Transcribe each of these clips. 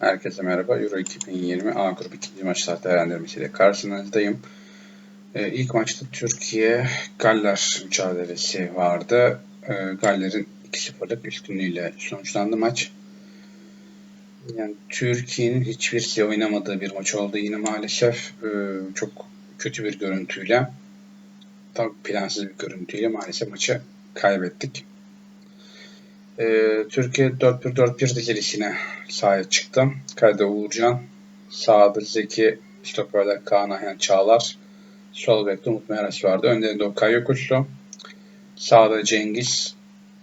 Herkese merhaba. Euro 2020 A grubu ikinci maçlar değerlendirmesiyle karşınızdayım. Ee, ilk maçta Türkiye Galler mücadelesi vardı. Ee, Galler'in 2-0'lık üstünlüğüyle sonuçlandı maç. Yani Türkiye'nin hiçbir şey oynamadığı bir maç oldu yine maalesef. Ee, çok kötü bir görüntüyle, tam plansız bir görüntüyle maalesef maçı kaybettik. Ee, Türkiye 4-1-4-1 dizilisine sahaya çıktı. Kalede Uğurcan, sağda Zeki, stoperler Kaan Ayhan Çağlar, sol bekte Umut Meraş vardı. Önlerinde Okay Yokuşlu, sağda Cengiz,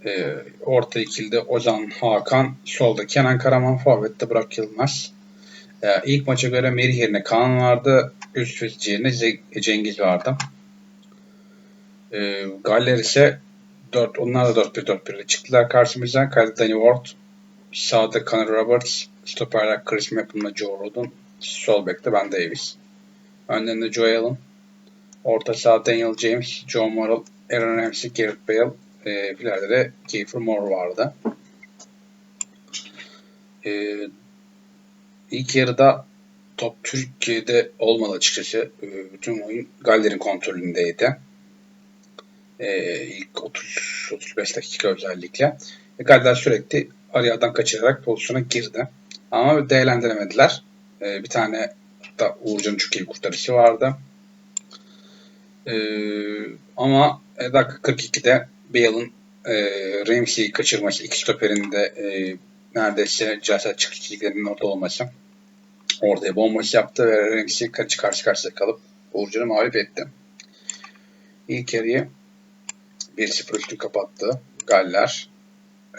e, orta ikilde Ozan Hakan, solda Kenan Karaman, forvette Burak Yılmaz. E, ilk maça göre Merih yerine Kaan vardı, üst yerine Cengiz vardı. E, Galler ise 4, onlar da 4-1-4-1 ile çıktılar karşımıza. Kalede Danny Ward, sağda Connor Roberts, stoperler Chris Maplin'la Joe Rodon, sol bekte Ben Davis. Önlerinde Joe Allen, orta saha Daniel James, Joe Morrell, Aaron Ramsey, Garrett Bale, e, filerde de Kiefer Moore vardı. E, ilk yarıda top Türkiye'de olmadı açıkçası. E, bütün oyun Galler'in kontrolündeydi. E, ilk 30-35 dakika özellikle. Ve Galler sürekli araya adam kaçırarak pozisyona girdi. Ama değerlendiremediler. E, bir tane da Uğurcan'ın çok iyi kurtarışı vardı. E, ama e, dakika 42'de Bale'ın e, Ramsey'i kaçırması, iki stoperin de e, neredeyse ceza çıkışçılıklarının orada olması orada bomboş yaptı ve Ramsey karşı karşıya kalıp Uğurcan'ı mağlup etti. İlk yarıyı 1-0 üstü kapattı Galler.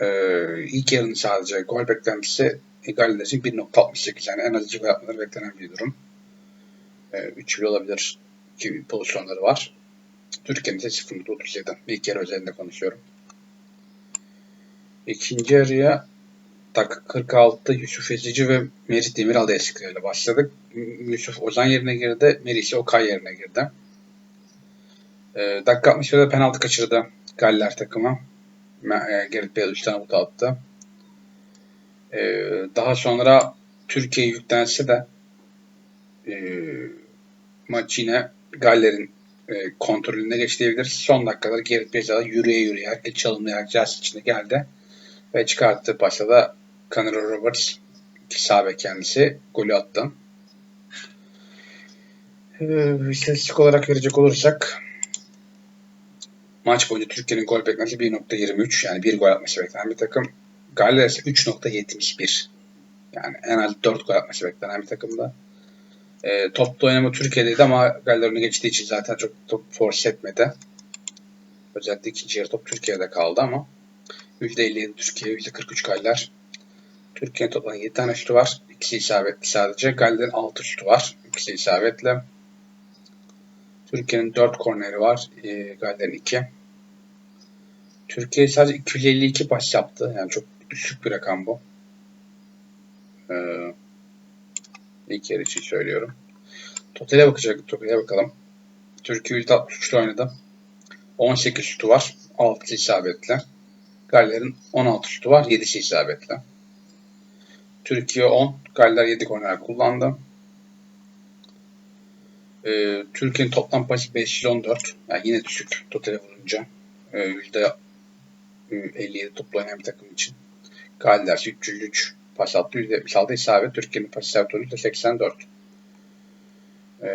Ee, ilk yarının sadece gol beklentisi Galler için 1.68 yani en az 2 gol atmaları beklenen bir durum. Ee, 3 bile olabilir ki pozisyonları var. Türkiye'nin ise 0.37. İlk yarı özelinde konuşuyorum. İkinci yarıya dakika 46'da Yusuf Ezici ve Merih Demiral değişikliğiyle başladık. Yusuf Ozan yerine girdi. Merih ise Okay yerine girdi. Ee, dakika 61'de penaltı kaçırdı Galler takımı. E, Gareth Bale 3 tane avuta attı. Ee, daha sonra Türkiye yüklense de e, maç yine Galler'in e, kontrolüne geçti diyebiliriz. Son dakikalar Gareth Bale yürüye yürüye herkes çalımlayarak cihaz içine geldi. Ve çıkarttığı pasla da Conor Roberts ki sağ bek kendisi golü attı. Ee, istatistik olarak verecek olursak maç boyunca Türkiye'nin gol beklentisi 1.23 yani bir gol atması beklenen bir takım. Galler ise 3.71 yani en az 4 gol atması beklenen bir takımda. E, topta oynama Türkiye'deydi ama Galler onu geçtiği için zaten çok top force etmedi. Özellikle ikinci yarı top Türkiye'de kaldı ama %57 Türkiye, %43 Galler. Türkiye'nin toplam 7 tane şutu var. İkisi isabetli sadece. Galler'in 6 şutu var. İkisi isabetli. Türkiye'nin 4 korneri var. E, Galler'in 2. Türkiye sadece 252 pas yaptı. Yani çok düşük bir rakam bu. Ee, ilk yer için söylüyorum. Totale bakacak, totale bakalım. Türkiye %63'te oynadı. 18 şutu var. 6 isabetli. Galler'in 16 şutu var. 7'si isabetli. Türkiye 10. Galler 7 korner kullandı. Ee, Türkiye'nin toplam pası 514. Yani yine düşük totale vurunca. Ee, 57 toplu oynayan bir takım için. Galler 303 pas attı. %76 isabet. Türkiye'nin pas isabet oranı %84. Ee,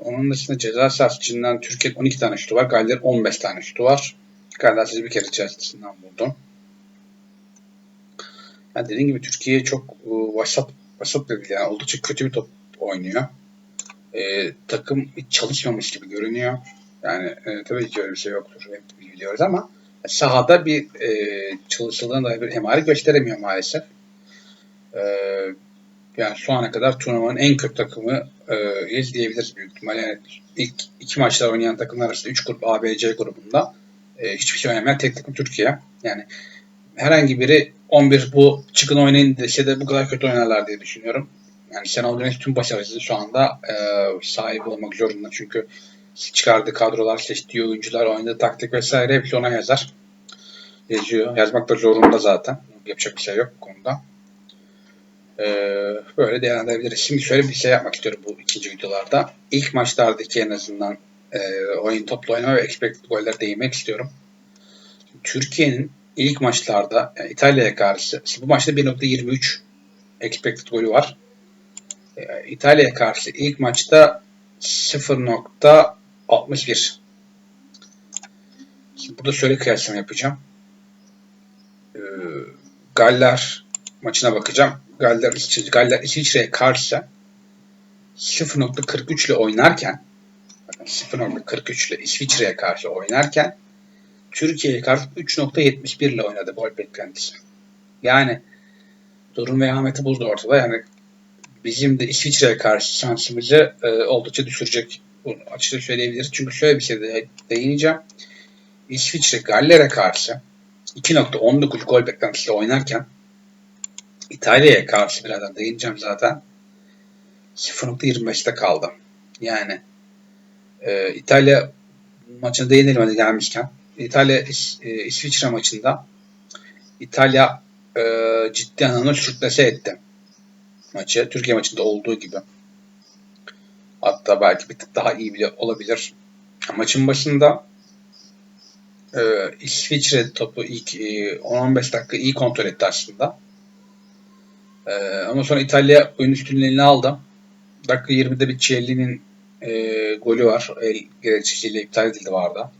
onun dışında ceza sahası içinden Türkiye'nin 12 tane şutu var. Galler 15 tane şutu var. Galler sizi bir kere içerisinden vurdu. Yani dediğim gibi Türkiye çok e, vasat, vasat bir yani oldukça kötü bir top oynuyor. Ee, takım hiç çalışmamış gibi görünüyor. Yani e, tabii ki öyle bir şey yoktur. Hep biliyoruz ama sahada bir e, çalışıldığına dair bir emare gösteremiyor maalesef. E, yani şu ana kadar turnuvanın en kötü takımı e, izleyebiliriz büyük ihtimalle. Yani ilk iki maçlar oynayan takımlar arasında 3 grup A, B, C grubunda e, hiçbir şey oynamayan tek takım Türkiye. Yani herhangi biri 11 bu çıkın oynayın dese de bu kadar kötü oynarlar diye düşünüyorum. Yani Şenol Güneş tüm başarısı şu anda e, sahip olmak zorunda. Çünkü çıkardığı kadrolar, seçtiği oyuncular, oynadığı taktik vesaire hepsi ona yazar. Yazıyor. Yazmak da zorunda zaten. Yapacak bir şey yok bu konuda. Ee, böyle değerlendirebiliriz. Şimdi şöyle bir şey yapmak istiyorum bu ikinci videolarda. İlk maçlardaki en azından e, oyun toplu oynama ve expected gollere değinmek istiyorum. Türkiye'nin ilk maçlarda yani İtalya'ya karşı bu maçta 1.23 expected golü var. E, İtalya'ya karşı ilk maçta 0.61. Şimdi burada şöyle kıyaslama yapacağım. E, Galler maçına bakacağım. Galler, İsviçre, Galler İsviçre'ye karşı 0.43 ile oynarken bakın 0.43 ile İsviçre'ye karşı oynarken Türkiye'ye karşı 3.71 ile oynadı gol beklentisi. Yani durum vehameti buldu ortada. Yani bizim de İsviçre'ye karşı şansımızı e, oldukça düşürecek. Bunu açıkça söyleyebiliriz. Çünkü şöyle bir şey de değineceğim. İsviçre Galler'e karşı 2.19 gol beklentisiyle oynarken İtalya'ya karşı birazdan değineceğim zaten 0.25'te kaldı. Yani e, İtalya maçına değinelim hadi gelmişken. İtalya e, İsviçre maçında İtalya e, ciddi anlamda sürklese etti maçı. Türkiye maçında olduğu gibi. Hatta belki bir tık daha iyi bile olabilir. Maçın başında e, İsviçre topu ilk e, 10-15 dakika iyi kontrol etti aslında. E, ama sonra İtalya oyun üstünlüğünü aldı. Dakika 20'de bir Cielli'nin e, golü var. El gerekçesiyle iptal edildi vardı.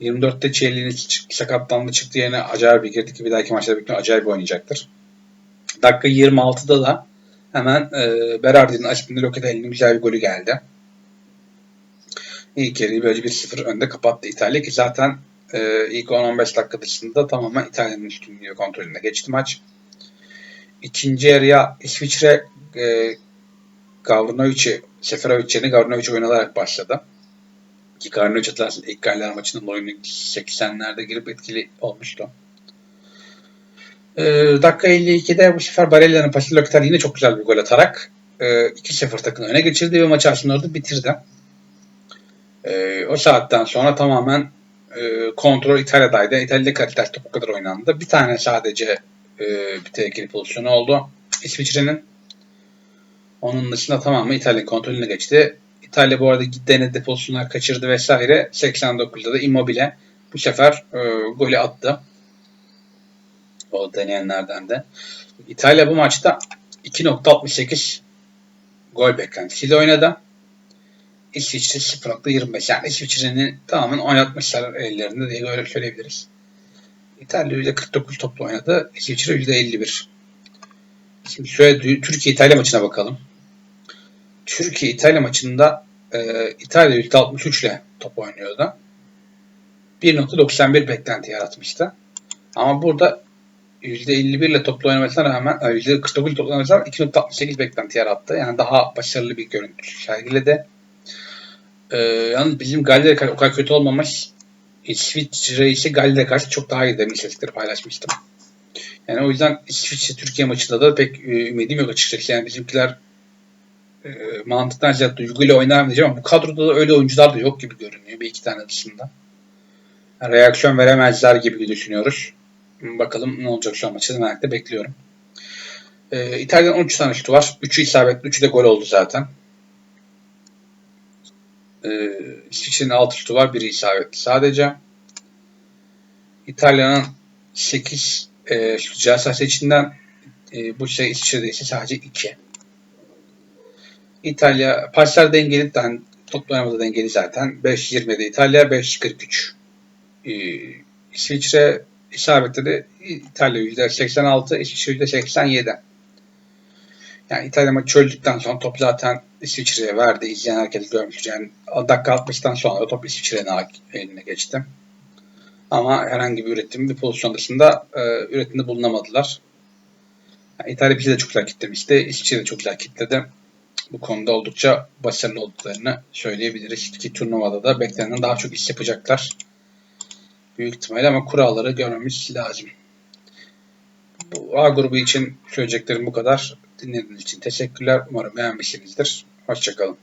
24'te Cielli'nin sakatlandı çıktı yerine acayip bir girdi ki bir dahaki maçta büyük acayip oynayacaktır. Dakika 26'da da hemen e, Berardi'nin açtığında Locatelli'nin güzel bir golü geldi. İlk yarıyı böylece 1-0 önde kapattı İtalya ki zaten e, ilk 10-15 dakika dışında tamamen İtalya'nın üstünlüğü kontrolünde geçti maç. İkinci yarıya İsviçre e, Gavrinovic'i, Seferovic yerine Gavrinovic'i oynanarak başladı. Ki Gavrinovich hatırlarsın ilk Galler maçının oyunu 80'lerde girip etkili olmuştu. E, dakika 52'de bu sefer Barella'nın pası Lokitel yine çok güzel bir gol atarak e, 2-0 takımı öne geçirdi ve maçı aslında orada bitirdi. E, o saatten sonra tamamen e, kontrol İtalya'daydı. İtalya'da kaliteli top o kadar oynandı. Bir tane sadece e, bir tehlikeli pozisyonu oldu. İsviçre'nin onun dışında tamamı İtalya kontrolüne geçti. İtalya bu arada denedi pozisyonlar kaçırdı vesaire. 89'da da Immobile bu sefer e, golü attı. O deneyenlerden de. İtalya bu maçta 2.68 gol beklentisiyle oynadı. İsviçre 0.25 yani İsviçre'nin tamamen oynatmışlar ellerinde diye böyle söyleyebiliriz. İtalya %49 topla oynadı. İsviçre %51. Şimdi şöyle Türkiye-İtalya maçına bakalım. Türkiye-İtalya maçında e, İtalya %63 ile top oynuyordu. 1.91 beklenti yaratmıştı. Ama burada %51 ile toplu oynamasına rağmen %49 toplu oynamasına rağmen 2.68 beklenti yarattı. Yani daha başarılı bir görüntü sergiledi. Ee, yalnız bizim Galler'e o kadar kötü olmamış İsviçre ise Galler'e karşı çok daha iyi demin istatistikleri paylaşmıştım. Yani o yüzden İsviçre Türkiye maçında da pek e, ümidim yok açıkçası. Yani bizimkiler e, mantıktan ziyade duyguyla oynar mı diyeceğim ama bu kadroda da öyle oyuncular da yok gibi görünüyor. Bir iki tane dışında. Yani reaksiyon veremezler gibi düşünüyoruz. Bakalım ne olacak şu an maçı merakla bekliyorum. Ee, İtalya'nın 13 tane şutu var. 3'ü isabetli, 3'ü de gol oldu zaten. Ee, İsviçre'nin 6 şutu var, biri isabetli sadece. İtalya'nın 8 e, şutu cihaz içinden e, bu şey İsviçre'de ise sadece 2. İtalya paslar dengeli, yani toplamada dengeli zaten. 5-20'de İtalya, 5-43 ee, İsviçre isabetleri İtalya %86, İsviçre %87. Yani İtalya maçı çözdükten sonra top zaten İsviçre'ye verdi. İzleyen herkes görmüştür. Yani dakika 60'tan sonra top İsviçre'nin eline geçti. Ama herhangi bir üretim, bir pozisyon dışında e, üretimde bulunamadılar. Yani İtalya bizi de çok güzel kitlemişti. İsviçre de çok güzel kitledi. Bu konuda oldukça başarılı olduklarını söyleyebiliriz. Ki turnuvada da beklenenden daha çok iş yapacaklar. Büyük ihtimalle ama kuralları görmemiz lazım. Bu A grubu için söyleyeceklerim bu kadar. Dinlediğiniz için teşekkürler. Umarım beğenmişsinizdir. Hoşçakalın.